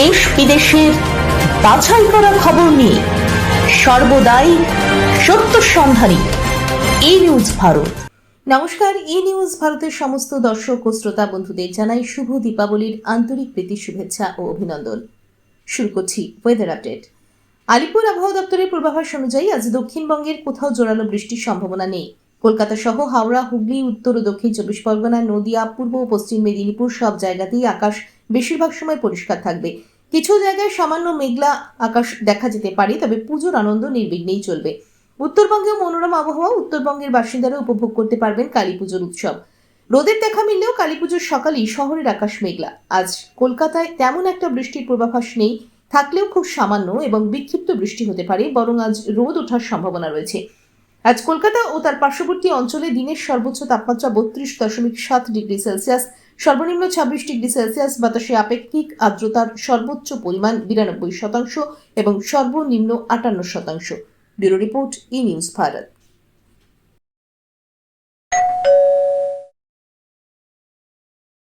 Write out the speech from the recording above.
দেশ বিদেশের বাছাই করা খবর নিয়ে সর্বদাই সত্য সন্ধানী ই নিউজ ভারত। নমস্কার ই নিউজ ভারতের সমস্ত দর্শক ও শ্রোতা বন্ধুদের জানাই শুভ দীপাবলির আন্তরিক প্রীতি, শুভেচ্ছা ও অভিনন্দন। শুরু করছি ওয়েদার আপডেট আলিপুর আবহাওয়া দপ্তরের পূর্বাভাস অনুযায়ী আজ দক্ষিণবঙ্গের কোথাও জোরালো বৃষ্টির সম্ভাবনা নেই। কলকাতা সহ হাওড়া, হুগলি, উত্তর ও দক্ষিণ চব্বিশ পরগনা, নদিয়া, পূর্ব ও পশ্চিম মেদিনীপুর সব জায়গাতেই আকাশ বেশিরভাগ সময় পরিষ্কার থাকবে। কিছু জায়গায় সামান্য মেঘলা আকাশ দেখা যেতে পারে, তবে পুজোর আনন্দ নির্বিঘ্নেই চলবে। উত্তরবঙ্গেও মনোরম আবহাওয়া উত্তরবঙ্গের বাসিন্দারা উপভোগ করতে পারবেন কালী পুজোর উৎসব। রোদের দেখা মিললেও কালী পুজোর সকালেই শহরের আকাশ মেঘলা। আজ কলকাতায় তেমন একটা বৃষ্টির পূর্বাভাস নেই, থাকলেও খুব সামান্য এবং বিক্ষিপ্ত বৃষ্টি হতে পারে, বরং আজ রোদ ওঠার সম্ভাবনা রয়েছে। আজ কলকাতা ও তার পার্শ্ববর্তী অঞ্চলে দিনের সর্বোচ্চ তাপমাত্রা বত্রিশ দশমিক সাত ডিগ্রি সেলসিয়াস, সর্বনিম্ন ছাব্বিশ ডিগ্রি সেলসিয়াস, বাতাসে আপেক্ষিক আর্দ্রতার সর্বোচ্চ পরিমাণ বিরানব্বই শতাংশ এবং সর্বনিম্ন আটান্ন শতাংশ। Bureau report, E news Bharat.